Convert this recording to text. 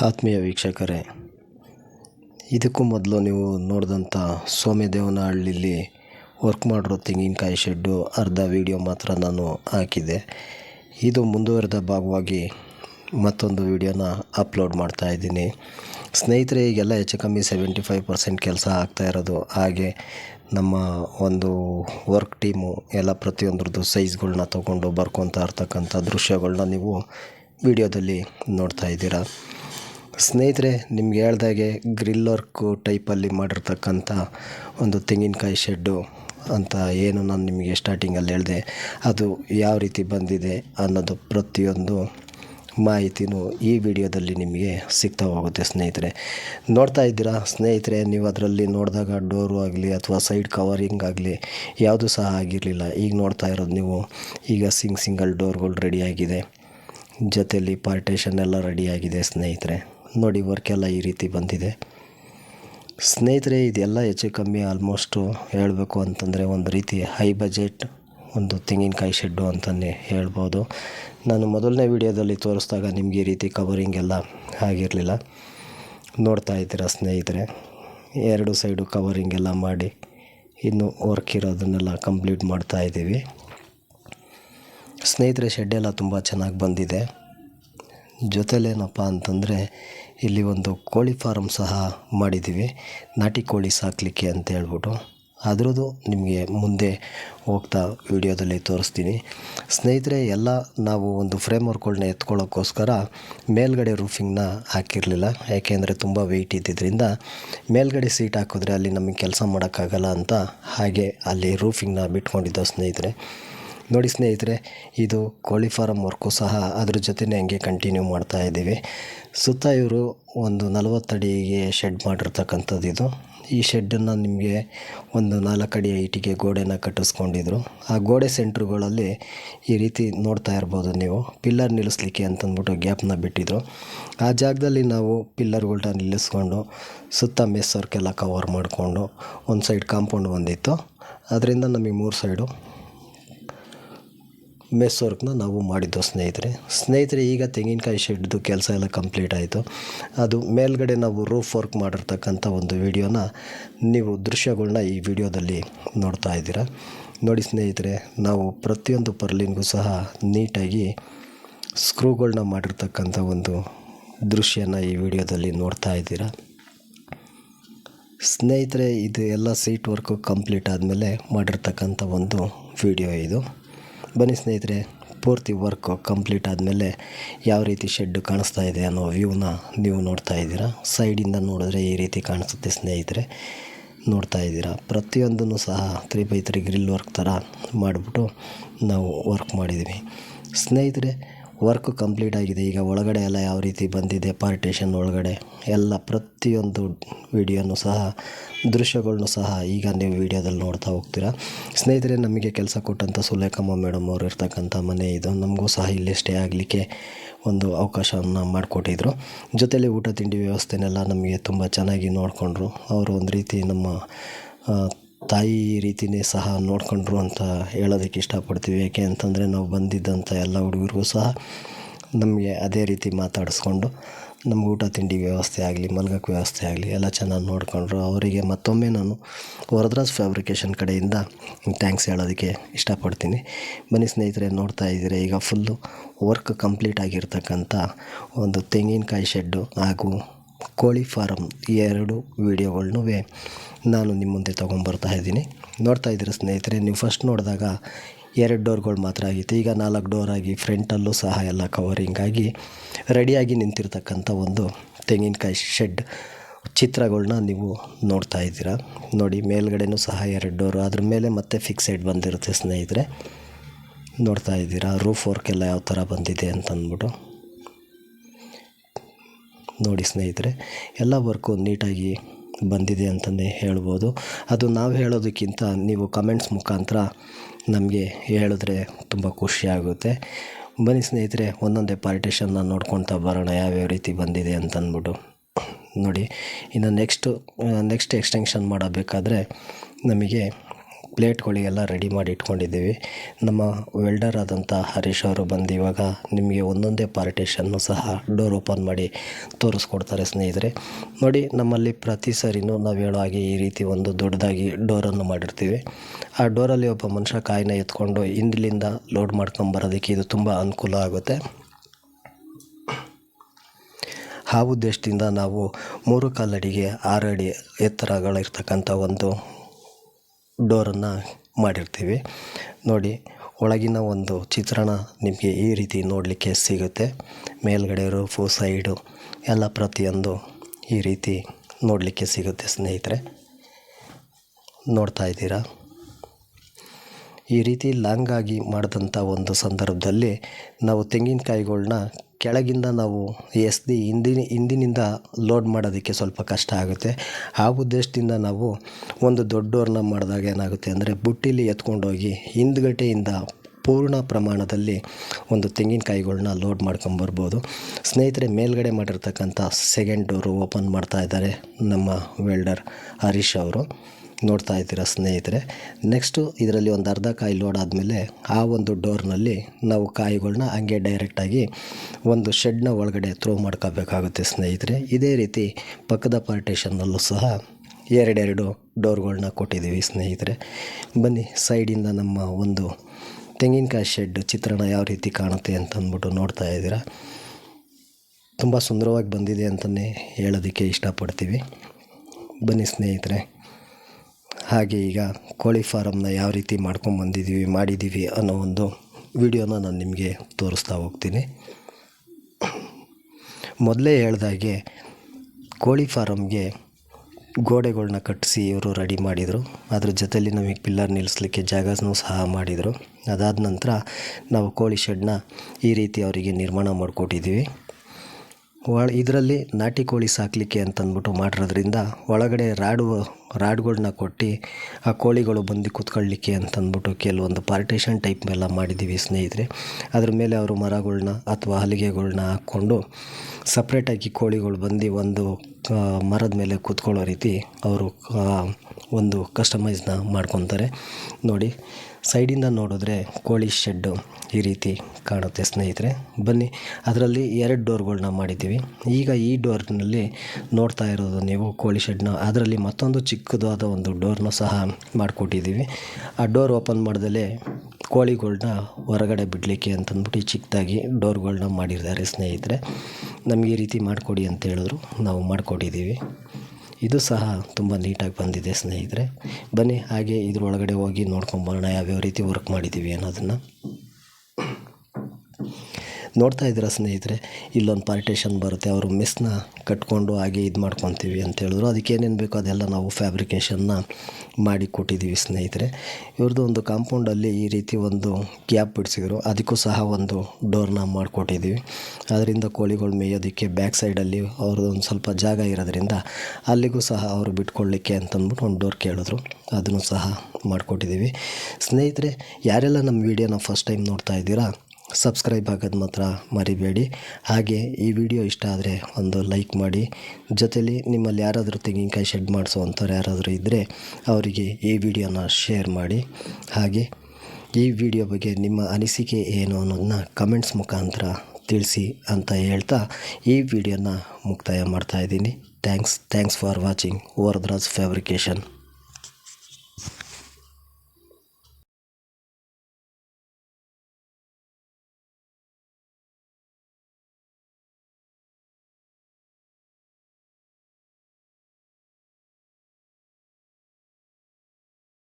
ಆತ್ಮೀಯ ವೀಕ್ಷಕರೇ, ಇದಕ್ಕೂ ಮೊದಲು ನೀವು ನೋಡಿದಂಥ ಸೋಮೆದೇವನಹಳ್ಳಿಲಿ ವರ್ಕ್ ಮಾಡಿರೋ ತೆಂಗಿನಕಾಯಿ ಶೆಡ್ಡು ಅರ್ಧ ವೀಡಿಯೋ ಮಾತ್ರ ನಾನು ಹಾಕಿದೆ ಇದು ಮುಂದುವರೆದ ಭಾಗವಾಗಿ ಮತ್ತೊಂದು ವೀಡಿಯೋನ ಅಪ್ಲೋಡ್ ಮಾಡ್ತಾ ಇದ್ದೀನಿ. ಸ್ನೇಹಿತರೆ, ಈಗೆಲ್ಲ ಹೆಚ್ಚು ಕಮ್ಮಿ ಸೆವೆಂಟಿ ಫೈವ್ ಪರ್ಸೆಂಟ್ ಕೆಲಸ ಆಗ್ತಾ ಇರೋದು. ಹಾಗೆ ನಮ್ಮ ಒಂದು ವರ್ಕ್ ಟೀಮು ಎಲ್ಲ ಪ್ರತಿಯೊಂದ್ರದ್ದು ಸೈಜ್ಗಳನ್ನ ತೊಗೊಂಡು ಬರ್ಕೊತಾ ಇರ್ತಕ್ಕಂಥ ದೃಶ್ಯಗಳನ್ನ ನೀವು ವಿಡಿಯೋದಲ್ಲಿ ನೋಡ್ತಾ ಇದ್ದೀರಾ. ಸ್ನೇಹಿತರೆ, ನಿಮ್ಗೆ ಹೇಳ್ದಾಗೆ ಗ್ರಿಲ್ ವರ್ಕು ಟೈಪಲ್ಲಿ ಮಾಡಿರ್ತಕ್ಕಂಥ ಒಂದು ತೆಂಗಿನಕಾಯಿ ಶೆಡ್ಡು ಅಂತ ಏನು ನಾನು ನಿಮಗೆ ಸ್ಟಾರ್ಟಿಂಗಲ್ಲಿ ಹೇಳಿದೆ, ಅದು ಯಾವ ರೀತಿ ಬಂದಿದೆ ಅನ್ನೋದು ಪ್ರತಿಯೊಂದು ಮಾಹಿತಿನೂ ಈ ವಿಡಿಯೋದಲ್ಲಿ ನಿಮಗೆ ಸಿಗ್ತಾ ಹೋಗುತ್ತೆ ಸ್ನೇಹಿತರೆ. ನೋಡ್ತಾ ಇದ್ದೀರಾ ಸ್ನೇಹಿತರೆ, ನೀವು ಅದರಲ್ಲಿ ನೋಡಿದಾಗ ಡೋರು ಆಗಲಿ ಅಥವಾ ಸೈಡ್ ಕವರಿಂಗ್ ಆಗಲಿ ಯಾವುದು ಸಹ ಆಗಿರಲಿಲ್ಲ. ಈಗ ನೋಡ್ತಾ ಇರೋದು ನೀವು, ಈಗ ಸಿಂಗ್ ಸಿಂಗಲ್ ಡೋರ್ಗಳು ರೆಡಿಯಾಗಿದೆ ಜೊತೆಯಲ್ಲಿ ಪಾರ್ಟೇಷನ್ ಎಲ್ಲ ರೆಡಿಯಾಗಿದೆ ಸ್ನೇಹಿತರೆ. ನೋಡಿ ವರ್ಕ್ ಎಲ್ಲ ಈ ರೀತಿ ಬಂದಿದೆ. ಸ್ನೇಹಿತರೆ, ಇದೆಲ್ಲ ಹೆಚ್ಚು ಕಮ್ಮಿ ಆಲ್ಮೋಸ್ಟು ಹೇಳಬೇಕು ಅಂತಂದರೆ ಒಂದು ರೀತಿ ಹೈ ಬಜೆಟ್ ಒಂದು ತೆಂಗಿನಕಾಯಿ ಶೆಡ್ಡು ಅಂತಲೇ ಹೇಳ್ಬೋದು. ನಾನು ಮೊದಲನೇ ವಿಡಿಯೋದಲ್ಲಿ ತೋರಿಸಿದಾಗ ನಿಮಗೆ ಈ ರೀತಿ ಕವರಿಂಗ್ ಎಲ್ಲ ಆಗಿರಲಿಲ್ಲ. ನೋಡ್ತಾ ಇದ್ದೀರಾ ಸ್ನೇಹಿತರೆ, ಎರಡು ಸೈಡು ಕವರಿಂಗ್ ಎಲ್ಲ ಮಾಡಿ ಇನ್ನು ವರ್ಕ್ ಇರೋದನ್ನೆಲ್ಲ ಕಂಪ್ಲೀಟ್ ಮಾಡ್ತಾ ಇದ್ದೀವಿ. ಸ್ನೇಹಿತರೆ ಶೆಡ್ಡೆಲ್ಲ ತುಂಬ ಚೆನ್ನಾಗಿ ಬಂದಿದೆ. ಜೊತೆಲೇನಪ್ಪ ಅಂತಂದರೆ ಇಲ್ಲಿ ಒಂದು ಕೋಳಿ ಫಾರಮ್ ಸಹ ಮಾಡಿದ್ದೀವಿ. ನಾಟಿ ಕೋಳಿ ಸಾಕಲಿಕ್ಕೆ ಅಂತ ಹೇಳ್ಬಿಟ್ಟು. ಅದರದ್ದು ನಿಮಗೆ ಮುಂದೆ ಹೋಗ್ತಾ ವಿಡಿಯೋದಲ್ಲಿ ತೋರಿಸ್ತೀನಿ. ಸ್ನೇಹಿತರೆ, ಎಲ್ಲ ನಾವು ಒಂದು ಫ್ರೇಮ್ ವರ್ಕ್ಗಳನ್ನ ಎತ್ಕೊಳ್ಳೋಕ್ಕೋಸ್ಕರ ಮೇಲ್ಗಡೆ ರೂಫಿಂಗ್ನ ಹಾಕಿರಲಿಲ್ಲ. ಯಾಕೆಂದರೆ ತುಂಬ ವೆಯ್ಟ್ ಇದ್ದಿದ್ದರಿಂದ ಮೇಲ್ಗಡೆ ಸೀಟ್ ಹಾಕಿದ್ರೆ ಅಲ್ಲಿ ನಮಗೆ ಕೆಲಸ ಮಾಡೋಕ್ಕಾಗಲ್ಲ ಅಂತ ಹಾಗೆ ಅಲ್ಲಿ ರೂಫಿಂಗ್ನ ಬಿಟ್ಕೊಂಡಿದ್ದೋ ಸ್ನೇಹಿತರೆ. ನೋಡಿ ಸ್ನೇಹಿತರೆ, ಇದು ಕೋಳಿ ಫಾರಮ್ ವರ್ಕು ಸಹ ಅದ್ರ ಜೊತೆನೇ ಹಂಗೆ ಕಂಟಿನ್ಯೂ ಮಾಡ್ತಾ ಇದ್ದೀವಿ. ಸುತ್ತ ಇವರು ಒಂದು ನಲವತ್ತಡಿಗೆ ಶೆಡ್ ಮಾಡಿರ್ತಕ್ಕಂಥದ್ದು ಇದು. ಈ ಶೆಡ್ಡನ್ನು ನಿಮಗೆ ಒಂದು ನಾಲ್ಕು ಅಡಿ ಐಟಿಗೆ ಗೋಡೆನ ಕಟ್ಟಿಸ್ಕೊಂಡಿದ್ರು. ಆ ಗೋಡೆ ಸೆಂಟ್ರುಗಳಲ್ಲಿ ಈ ರೀತಿ ನೋಡ್ತಾ ಇರ್ಬೋದು ನೀವು. ಪಿಲ್ಲರ್ ನಿಲ್ಲಿಸ್ಲಿಕ್ಕೆ ಅಂತಂದ್ಬಿಟ್ಟು ಗ್ಯಾಪ್ನ ಬಿಟ್ಟಿದ್ರು. ಆ ಜಾಗದಲ್ಲಿ ನಾವು ಪಿಲ್ಲರ್ಗಳ್ನ ನಿಲ್ಲಿಸ್ಕೊಂಡು ಸುತ್ತ ಮೆಸ್ ವರ್ಕೆಲ್ಲ ಕವರ್ ಮಾಡಿಕೊಂಡು ಒಂದು ಸೈಡ್ ಕಾಂಪೌಂಡ್ ಬಂದಿತ್ತು ಅದರಿಂದ ನಮಗೆ ಮೂರು ಸೈಡು ಮೆಸ್ ವರ್ಕ್ನ ನಾವು ಮಾಡಿದ್ದು ಸ್ನೇಹಿತರೆ. ಸ್ನೇಹಿತರೆ, ಈಗ ತೆಂಗಿನಕಾಯಿ ಶೆಡ್ದು ಕೆಲಸ ಎಲ್ಲ ಕಂಪ್ಲೀಟ್ ಆಯಿತು. ಅದು ಮೇಲ್ಗಡೆ ನಾವು ರೂಫ್ ವರ್ಕ್ ಮಾಡಿರ್ತಕ್ಕಂಥ ಒಂದು ವಿಡಿಯೋನ ನೀವು ದೃಶ್ಯಗಳನ್ನ ಈ ವಿಡಿಯೋದಲ್ಲಿ ನೋಡ್ತಾ ಇದ್ದೀರಾ. ನೋಡಿ ಸ್ನೇಹಿತರೆ, ನಾವು ಪ್ರತಿಯೊಂದು ಪರ್ಲಿನ್ಗೂ ಸಹ ನೀಟಾಗಿ ಸ್ಕ್ರೂಗಳನ್ನ ಮಾಡಿರ್ತಕ್ಕಂಥ ಒಂದು ದೃಶ್ಯನ ಈ ವಿಡಿಯೋದಲ್ಲಿ ನೋಡ್ತಾ ಇದ್ದೀರಾ. ಸ್ನೇಹಿತರೆ, ಇದು ಎಲ್ಲ ಸೀಟ್ ವರ್ಕು ಕಂಪ್ಲೀಟ್ ಆದಮೇಲೆ ಮಾಡಿರ್ತಕ್ಕಂಥ ಒಂದು ವಿಡಿಯೋ ಇದು. ಬನ್ನಿ ಸ್ನೇಹಿತರೆ, ಪೂರ್ತಿ ವರ್ಕ್ ಕಂಪ್ಲೀಟ್ ಆದಮೇಲೆ ಯಾವ ರೀತಿ ಶೆಡ್ ಕಾಣಿಸ್ತಾ ಇದೆ ಅನ್ನೋ ವ್ಯೂನ ನೀವು ನೋಡ್ತಾ ಇದ್ದೀರಾ? ಸೈಡಿಂದ ನೋಡಿದ್ರೆ ಈ ರೀತಿ ಕಾಣಿಸುತ್ತೆ ಸ್ನೇಹಿತರೆ, ನೋಡ್ತಾ ಇದ್ದೀರಾ? ಪ್ರತಿಯೊಂದನ್ನು ಸಹ three by three grill work ಥರ ಮಾಡಿಬಿಟ್ಟು ನಾವು ವರ್ಕ್ ಮಾಡಿದ್ದೀವಿ. ಸ್ನೇಹಿತರೆ ವರ್ಕ್ ಕಂಪ್ಲೀಟ್ ಆಗಿದೆ. ಈಗ ಒಳಗಡೆ ಎಲ್ಲ ಯಾವ ರೀತಿ ಬಂದಿದೆ ಪಾರ್ಟೇಷನ್ ಒಳಗಡೆ? ಎಲ್ಲ ಪ್ರತಿಯೊಂದು ವಿಡಿಯೋನು ಸಹ ದೃಶ್ಯಗಳನ್ನು ಸಹ ಈಗ ನೀವು ವಿಡಿಯೋದಲ್ಲಿ ನೋಡ್ತಾ ಹೋಗ್ತೀರಾ? ಸ್ನೇಹಿತರೆ, ನಮಗೆ ಕೆಲಸ ಕೊಟ್ಟಂಥ ಸುಲೇಖಮ್ಮ ಮೇಡಮ್ ಅವರು ಇರ್ತಕ್ಕಂಥ ಮನೆ ಇದು. ನಮಗೂ ಸಹ ಇಲ್ಲಿ ಸ್ಟೇ ಆಗಲಿಕ್ಕೆ ಒಂದು ಅವಕಾಶವನ್ನು ಮಾಡಿಕೊಟ್ಟಿದ್ರು. ಜೊತೆಯಲ್ಲಿ ಊಟ, ತಿಂಡಿ ವ್ಯವಸ್ಥೆನೆಲ್ಲ ನಮಗೆ ತುಂಬ ಚೆನ್ನಾಗಿ ನೋಡಿಕೊಂಡ್ರು. ಅವರು ಒಂದು ರೀತಿ ನಮ್ಮ ತಾಯಿ ರೀತಿಯೇ ಸಹ ನೋಡಿಕೊಂಡ್ರು ಅಂತ ಹೇಳೋದಕ್ಕೆ ಇಷ್ಟಪಡ್ತೀವಿ. ಯಾಕೆ ಅಂತಂದರೆ ನಾವು ಬಂದಿದ್ದಂಥ ಎಲ್ಲ ಹುಡುಗರಿಗೂ ಸಹ ನಮಗೆ ಅದೇ ರೀತಿ ಮಾತಾಡಿಸ್ಕೊಂಡು ನಮ್ಗೆ ಊಟ, ತಿಂಡಿ ವ್ಯವಸ್ಥೆ ಆಗಲಿ, ಮಲ್ಗೋಕ್ಕೆ ವ್ಯವಸ್ಥೆ ಆಗಲಿ ಎಲ್ಲ ಚೆನ್ನಾಗಿ ನೋಡಿಕೊಂಡ್ರು. ಅವರಿಗೆ ಮತ್ತೊಮ್ಮೆ ನಾನು ವರದರಾಜ್ ಫ್ಯಾಬ್ರಿಕೇಷನ್ ಕಡೆಯಿಂದ ಥ್ಯಾಂಕ್ಸ್ ಹೇಳೋದಕ್ಕೆ ಇಷ್ಟಪಡ್ತೀನಿ. ಬನ್ನಿ ಸ್ನೇಹಿತರೆ, ನೋಡ್ತಾ ಇದ್ದೀರಿ, ಈಗ ಫುಲ್ಲು ವರ್ಕ್ ಕಂಪ್ಲೀಟ್ ಆಗಿರ್ತಕ್ಕಂಥ ಒಂದು ತೆಂಗಿನಕಾಯಿ ಶೆಡ್ಡು ಹಾಗೂ ಕೋಳಿ ಫಾರಮ್ ಎರಡು ವೀಡಿಯೋಗಳ್ನೂ ನಾನು ನಿಮ್ಮ ಮುಂದೆ ತೊಗೊಂಬರ್ತಾ ಇದ್ದೀನಿ. ನೋಡ್ತಾ ಇದ್ದೀರ ಸ್ನೇಹಿತರೆ, ನೀವು ಫಸ್ಟ್ ನೋಡಿದಾಗ ಎರಡು ಡೋರ್ಗಳು ಮಾತ್ರ ಆಗಿತ್ತು. ಈಗ ನಾಲ್ಕು ಡೋರ್ ಆಗಿ ಫ್ರಂಟಲ್ಲೂ ಸಹ ಎಲ್ಲ ಕವರಿಂಗ್ ಆಗಿ ರೆಡಿಯಾಗಿ ನಿಂತಿರ್ತಕ್ಕಂಥ ಒಂದು ತೆಂಗಿನಕಾಯಿ ಶೆಡ್ ಚಿತ್ರಗಳನ್ನ ನೀವು ನೋಡ್ತಾ ಇದ್ದೀರಾ. ನೋಡಿ, ಮೇಲ್ಗಡೆನೂ ಸಹ ಎರಡು ಡೋರು, ಅದ್ರ ಮೇಲೆ ಮತ್ತೆ ಫಿಕ್ಸೆಡ್ ಬಂದಿರುತ್ತೆ ಸ್ನೇಹಿತರೆ. ನೋಡ್ತಾ ಇದ್ದೀರಾ ರೂಫ್ ವರ್ಕ್ ಎಲ್ಲ ಯಾವ ಥರ ಬಂದಿದೆ ಅಂತಂದ್ಬಿಟ್ಟು. ನೋಡಿ ಸ್ನೇಹಿತರೆ, ಎಲ್ಲ ವರ್ಕು ನೀಟಾಗಿ ಬಂದಿದೆ ಅಂತಲೇ ಹೇಳ್ಬೋದು. ಅದು ನಾವು ಹೇಳೋದಕ್ಕಿಂತ ನೀವು ಕಮೆಂಟ್ಸ್ ಮುಖಾಂತರ ನಮಗೆ ಹೇಳಿದ್ರೆ ತುಂಬ ಖುಷಿಯಾಗುತ್ತೆ ಬನ್ನಿ ಸ್ನೇಹಿತರೆ, ಒಂದೊಂದೇ ಪಾರ್ಟಿಷನ್ನ ನೋಡ್ಕೊತಾ ಬರೋಣ, ಯಾವ್ಯಾವ ರೀತಿ ಬಂದಿದೆ ಅಂತಂದ್ಬಿಟ್ಟು ನೋಡಿ, ಇನ್ನು ನೆಕ್ಸ್ಟು ನೆಕ್ಸ್ಟ್ ಎಕ್ಸ್ಟೆನ್ಷನ್ ಮಾಡಬೇಕಾದ್ರೆ ನಮಗೆ ಪ್ಲೇಟ್ಗಳಿಗೆಲ್ಲ ರೆಡಿ ಮಾಡಿ ಇಟ್ಕೊಂಡಿದ್ದೀವಿ. ನಮ್ಮ ವೆಲ್ಡರ್ ಆದಂಥ ಹರೀಶ್ ಅವರು ಬಂದು ಇವಾಗ ನಿಮಗೆ ಒಂದೊಂದೇ ಪಾರ್ಟಿಷನ್ನು ಸಹ ಡೋರ್ ಓಪನ್ ಮಾಡಿ ತೋರಿಸ್ಕೊಡ್ತಾರೆ ಸ್ನೇಹಿತರೆ. ನೋಡಿ, ನಮ್ಮಲ್ಲಿ ಪ್ರತಿ ಸರಿನೂ ನಾವು ಹೇಳೋ ಹಾಗೆ ಈ ರೀತಿ ಒಂದು ದೊಡ್ಡದಾಗಿ ಡೋರನ್ನು ಮಾಡಿರ್ತೀವಿ. ಆ ಡೋರಲ್ಲಿ ಒಬ್ಬ ಮನುಷ್ಯ ಕಾಯಿನ ಎತ್ಕೊಂಡು ಹಿಂದಿಲಿಂದ ಲೋಡ್ ಮಾಡ್ಕೊಂಬರೋದಕ್ಕೆ ಇದು ತುಂಬ ಅನುಕೂಲ ಆಗುತ್ತೆ. ಆ ಉದ್ದೇಶದಿಂದ ನಾವು ಮೂರು ಕಾಲಡಿಗೆ ಆರು ಅಡಿ ಎತ್ತರಗಳಿರ್ತಕ್ಕಂಥ ಒಂದು ಡೋರನ್ನು ಮಾಡಿರ್ತೀವಿ. ನೋಡಿ, ಒಳಗಿನ ಒಂದು ಚಿತ್ರಣ ನಿಮಗೆ ಈ ರೀತಿ ನೋಡಲಿಕ್ಕೆ ಸಿಗುತ್ತೆ. ಮೇಲ್ಗಡೆ ರೂಫು ಸೈಡು ಎಲ್ಲ ಪ್ರತಿಯೊಂದು ಈ ರೀತಿ ನೋಡಲಿಕ್ಕೆ ಸಿಗುತ್ತೆ ಸ್ನೇಹಿತರೆ. ನೋಡ್ತಾ ಇದ್ದೀರಾ? ಈ ರೀತಿ ಲಾಂಗಾಗಿ ಮಾಡಿದಂಥ ಒಂದು ಸಂದರ್ಭದಲ್ಲಿ ನಾವು ತೆಂಗಿನಕಾಯಿಗಳ್ನ ಕೆಳಗಿಂದ ನಾವು ಎಸ್ದು ಹಿಂದಿನ, ಹಿಂದಿನಿಂದ ಲೋಡ್ ಮಾಡೋದಕ್ಕೆ ಸ್ವಲ್ಪ ಕಷ್ಟ ಆಗುತ್ತೆ. ಆ ಉದ್ದೇಶದಿಂದ ನಾವು ಒಂದು ದೊಡ್ಡ ಡೋರ್ನ ಮಾಡಿದಾಗ ಏನಾಗುತ್ತೆ ಅಂದರೆ ಬುಟ್ಟಿಲಿ ಎತ್ಕೊಂಡೋಗಿ ಹಿಂದ್ಗಟ್ಟೆಯಿಂದ ಪೂರ್ಣ ಪ್ರಮಾಣದಲ್ಲಿ ಒಂದು ತೆಂಗಿನಕಾಯಿಗಳನ್ನ ಲೋಡ್ ಮಾಡ್ಕೊಂಬರ್ಬೋದು ಸ್ನೇಹಿತರೆ, ಮೇಲ್ಗಡೆ ಮಾಡಿರ್ತಕ್ಕಂಥ ಸೆಕೆಂಡ್ ಡೋರು ಓಪನ್ ಮಾಡ್ತಾ ಇದ್ದಾರೆ ನಮ್ಮ ವೆಲ್ಡರ್ ಹರೀಶ್ ಅವರು. ನೋಡ್ತಾ ಇದ್ದೀರಾ ಸ್ನೇಹಿತರೆ. ನೆಕ್ಸ್ಟು ಇದರಲ್ಲಿ ಒಂದು ಅರ್ಧ ಕಾಯಿ ಲೋಡ್ ಆದಮೇಲೆ ಆ ಒಂದು ಡೋರ್ನಲ್ಲಿ ನಾವು ಕಾಯಿಗಳನ್ನ ಹಂಗೆ ಡೈರೆಕ್ಟಾಗಿ ಒಂದು ಶೆಡ್ನ ಒಳಗಡೆ ಥ್ರೋ ಮಾಡ್ಕೋಬೇಕಾಗುತ್ತೆ ಸ್ನೇಹಿತರೆ. ಇದೇ ರೀತಿ ಪಕ್ಕದ ಪಾರ್ಟೇಷನ್ನಲ್ಲೂ ಸಹ ಎರಡೆರಡು ಡೋರ್ಗಳನ್ನ ಕೊಟ್ಟಿದ್ದೀವಿ ಸ್ನೇಹಿತರೆ. ಬನ್ನಿ ಸೈಡಿಂದ ನಮ್ಮ ಒಂದು ತೆಂಗಿನಕಾಯಿ ಶೆಡ್ ಚಿತ್ರಣ ಯಾವ ರೀತಿ ಕಾಣುತ್ತೆ ಅಂತ ಅಂದ್ಬಿಟ್ಟು ನೋಡ್ತಾ ಇದ್ದೀರಾ. ತುಂಬ ಸುಂದರವಾಗಿ ಬಂದಿದೆ ಅಂತಲೇ ಹೇಳೋದಕ್ಕೆ ಇಷ್ಟಪಡ್ತೀವಿ. ಬನ್ನಿ ಸ್ನೇಹಿತರೆ. ಹಾಗೆ ಈಗ ಕೋಳಿ ಫಾರಮ್ನ ಯಾವ ರೀತಿ ಮಾಡ್ಕೊಂಬಂದಿದ್ದೀವಿ ಮಾಡಿದ್ದೀವಿ ಅನ್ನೋ ಒಂದು ವಿಡಿಯೋನ ನಾನು ನಿಮಗೆ ತೋರಿಸ್ತಾ ಹೋಗ್ತೀನಿ. ಮೊದಲೇ ಹೇಳ್ದಾಗೆ ಕೋಳಿ ಫಾರಮ್ಗೆ ಗೋಡೆಗಳನ್ನ ಕಟ್ಟಿಸಿ ಇವರು ರೆಡಿ ಮಾಡಿದರು. ಅದ್ರ ಜೊತೆಯಲ್ಲಿ ನಮಗೆ ಪಿಲ್ಲರ್ ನಿಲ್ಲಿಸ್ಲಿಕ್ಕೆ ಜಾಗನೂ ಸಹ ಮಾಡಿದರು. ಅದಾದ ನಂತರ ನಾವು ಕೋಳಿ ಶೆಡ್ನ ಈ ರೀತಿ ಅವರಿಗೆ ನಿರ್ಮಾಣ ಮಾಡಿಕೊಟ್ಟಿದ್ದೀವಿ. ಒಳ, ಇದರಲ್ಲಿ ನಾಟಿ ಕೋಳಿ ಸಾಕಲಿಕ್ಕೆ ಅಂತಂದ್ಬಿಟ್ಟು ಮಾಡಿರೋದ್ರಿಂದ ಒಳಗಡೆ ರಾಡು ರಾಡ್ಗಳನ್ನ ಕೊಟ್ಟು ಆ ಕೋಳಿಗಳು ಬಂದು ಕೂತ್ಕೊಳ್ಳಿಕ್ಕೆ ಅಂತಂದ್ಬಿಟ್ಟು ಕೆಲವೊಂದು ಪಾರ್ಟೇಷನ್ ಟೈಪ್ ಎಲ್ಲ ಮಾಡಿದ್ದೀವಿ ಸ್ನೇಹಿತರೆ. ಅದ್ರ ಮೇಲೆ ಅವರು ಮರಗಳನ್ನ ಅಥವಾ ಹಲಿಗೆಗಳನ್ನ ಹಾಕ್ಕೊಂಡು ಸಪ್ರೇಟಾಗಿ ಕೋಳಿಗಳು ಬಂದು ಒಂದು ಮರದ ಮೇಲೆ ಕೂತ್ಕೊಳ್ಳೋ ರೀತಿ ಅವರು ಒಂದು ಕಸ್ಟಮೈಸ್ನ ಮಾಡ್ಕೊತಾರೆ. ನೋಡಿ ಸೈಡಿಂದ ನೋಡಿದ್ರೆ ಕೋಳಿ ಶೆಡ್ಡು ಈ ರೀತಿ ಕಾಣುತ್ತೆ ಸ್ನೇಹಿತರೆ. ಬನ್ನಿ, ಅದರಲ್ಲಿ ಎರಡು ಡೋರ್ಗಳನ್ನ ಮಾಡಿದ್ದೀವಿ. ಈಗ ಈ ಡೋರ್ನಲ್ಲಿ ನೋಡ್ತಾ ಇರೋದು ನೀವು ಕೋಳಿ ಶೆಡ್ನ. ಅದರಲ್ಲಿ ಮತ್ತೊಂದು ಚಿಕ್ಕದಾದ ಒಂದು ಡೋರ್ನ ಸಹ ಮಾಡಿಕೊಟ್ಟಿದ್ದೀವಿ. ಆ ಡೋರ್ ಓಪನ್ ಮಾಡ್ದಲೇ ಕೋಳಿಗಳನ್ನ ಹೊರಗಡೆ ಬಿಡಲಿಕ್ಕೆ ಅಂತಂದ್ಬಿಟ್ಟು ಚಿಕ್ಕದಾಗಿ ಡೋರ್ಗಳನ್ನ ಮಾಡಿದ್ದಾರೆ ಸ್ನೇಹಿತರೆ. ನಮಗೆ ಈ ರೀತಿ ಮಾಡಿಕೊಡಿ ಅಂತ ಹೇಳಿದ್ರು. ನಾವು ಮಾಡಿಕೊಟ್ಟಿದ್ದೀವಿ. ಇದು ಸಹ ತುಂಬ ನೀಟಾಗಿ ಬಂದಿದೆ ಸ್ನೇಹಿತರೆ. ಬನ್ನಿ ಹಾಗೆ ಇದರೊಳಗಡೆ ಹೋಗಿ ನೋಡ್ಕೊಂಬರೋಣ ಯಾವ್ಯಾವ ರೀತಿ ವರ್ಕ್ ಮಾಡಿದ್ದೀವಿ ಅನ್ನೋದನ್ನು. ನೋಡ್ತಾ ಇದ್ದೀರಾ ಸ್ನೇಹಿತರೆ? ಇಲ್ಲೊಂದು ಪಾರ್ಟೇಷನ್ ಬರುತ್ತೆ, ಅವರು ಮಿಸ್ನ ಕಟ್ಕೊಂಡು ಹಾಗೆ ಇದು ಮಾಡ್ಕೊತೀವಿ ಅಂತ ಹೇಳಿದ್ರು. ಅದಕ್ಕೆ ಏನೇನು ಬೇಕೋ ಅದೆಲ್ಲ ನಾವು ಫ್ಯಾಬ್ರಿಕೇಷನ್ನ ಮಾಡಿ ಕೊಟ್ಟಿದ್ದೀವಿ ಸ್ನೇಹಿತರೆ. ಇವ್ರದ್ದು ಒಂದು ಕಾಂಪೌಂಡಲ್ಲಿ ಈ ರೀತಿ ಒಂದು ಗ್ಯಾಪ್ ಬಿಡಿಸಿದ್ರು. ಅದಕ್ಕೂ ಸಹ ಒಂದು ಡೋರ್ನ ಮಾಡಿಕೊಟ್ಟಿದ್ದೀವಿ. ಅದರಿಂದ ಕೋಳಿಗಳು ಮೇಯೋದಕ್ಕೆ ಬ್ಯಾಕ್ ಸೈಡಲ್ಲಿ ಅವ್ರದ್ದು ಒಂದು ಸ್ವಲ್ಪ ಜಾಗ ಇರೋದ್ರಿಂದ ಅಲ್ಲಿಗೂ ಸಹ ಅವರು ಬಿಟ್ಕೊಳ್ಳಿಕ್ಕೆ ಅಂತಂದ್ಬಿಟ್ಟು ಒಂದು ಡೋರ್ ಕೇಳಿದ್ರು. ಅದನ್ನು ಸಹ ಮಾಡಿಕೊಟ್ಟಿದ್ದೀವಿ. ಸ್ನೇಹಿತರೆ, ಯಾರೆಲ್ಲ ನಮ್ಮ ವೀಡಿಯೋನ ಫಸ್ಟ್ ಟೈಮ್ ನೋಡ್ತಾ ಇದ್ದೀರಾ? ಸಬ್ಸ್ಕ್ರೈಬ್ ಆಗೋದು ಮಾತ್ರ ಮರಿಬೇಡಿ. ಹಾಗೆ ಈ ವಿಡಿಯೋ ಇಷ್ಟ ಆದರೆ ಒಂದು ಲೈಕ್ ಮಾಡಿ. ಜೊತೆಲಿ ನಿಮ್ಮಲ್ಲಿ ಯಾರಾದರೂ ತೆಂಗಿನಕಾಯಿ ಶೆಡ್ ಮಾಡಿಸುವಂಥವ್ರು ಯಾರಾದರೂ ಇದ್ದರೆ ಅವರಿಗೆ ಈ ವಿಡಿಯೋನ ಶೇರ್ ಮಾಡಿ. ಹಾಗೆ ಈ ವಿಡಿಯೋ ಬಗ್ಗೆ ನಿಮ್ಮ ಅನಿಸಿಕೆ ಏನು ಅನ್ನೋದನ್ನ ಕಮೆಂಟ್ಸ್ ಮುಖಾಂತರ ತಿಳಿಸಿ ಅಂತ ಹೇಳ್ತಾ ಈ ವಿಡಿಯೋನ ಮುಕ್ತಾಯ ಮಾಡ್ತಾಯಿದ್ದೀನಿ thanks thanks for watching Varadraj fabrication